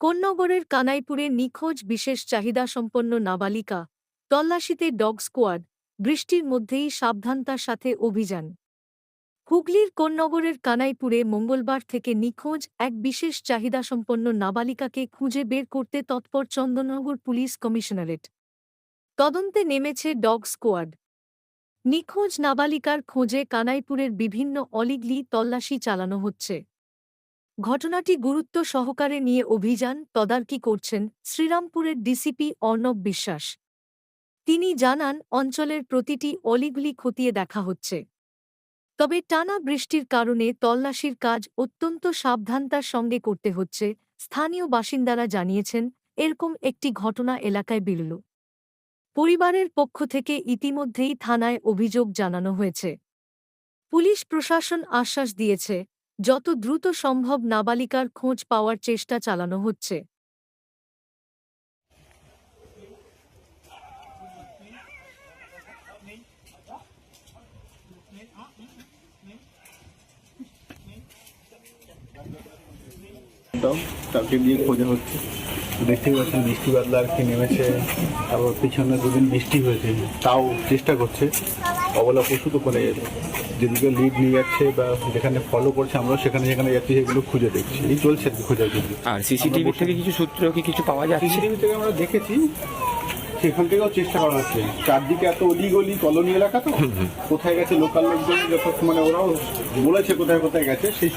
কোন্নগরের কানাইপুরে নিখোঁজ বিশেষ চাহিদাসম্পন্ন নাবালিকা, তল্লাশিতে ডগ স্কোয়াড, বৃষ্টির মধ্যেই সাবধানতার সাথে অভিযান। হুগলির কোন্নগরের কানাইপুরে মঙ্গলবার থেকে নিখোঁজ এক বিশেষ চাহিদাসম্পন্ন নাবালিকাকে খুঁজে বের করতে তৎপর চন্দননগর পুলিশ কমিশনারেট। তদন্তে নেমেছে ডগ স্কোয়াড। নিখোঁজ নাবালিকার খোঁজে কানাইপুরের বিভিন্ন অলিগলি তল্লাশি চালানো হচ্ছে। ঘটনাটি গুরুত্ব সহকারে নিয়ে অভিযান তদারকি করছেন শ্রীরামপুরের ডিসিপি অর্ণব বিশ্বাস। তিনি জানান, অঞ্চলের প্রতিটি অলিগুলি খতিয়ে দেখা হচ্ছে। তবে টানা বৃষ্টির কারণে তল্লাশির কাজ অত্যন্ত সাবধানতার সঙ্গে করতে হচ্ছে, স্থানীয় বাসিন্দারা জানিয়েছেন, এরকম একটি ঘটনা এলাকায় বিরল পরিবারের পক্ষ থেকে ইতিমধ্যেই থানায় অভিযোগ জানানো হয়েছে। পুলিশ প্রশাসন আশ্বাস দিয়েছে যত দ্রুত সম্ভব নাবালিকার খোঁজ পাওয়ার চেষ্টা চালানো হচ্ছে। তাকে দিয়ে খোঁজা হচ্ছে। দেখতেই পাচ্ছেন বৃষ্টি বাদলা আর কি নেমেছে তারপর পিছনে দুদিন বৃষ্টি হয়েছে তাও চেষ্টা করছে। অবলা পশু তো করে যাবে যেদিকে লিড নিয়ে যাচ্ছে বা যেখানে ফলো করছে আমরাও সেখানে যেখানে যাচ্ছি সেগুলো খুঁজে দেখছি। এই চলছে আর কি খোঁজাখুঁজি আর সিসিটিভি থেকে কিছু সূত্র কি কিছু পাওয়া যাচ্ছে? সিসিটিভি থেকে আমরা দেখেছি সেখান থেকেও চেষ্টা করা হচ্ছে। চারদিকে এত অলি গলি কলোনি এলাকা তো? কোথায় গেছে লোকাল লোকজন? যত মানে ওরাও বলেছে কোথায় কোথায় গেছে সেই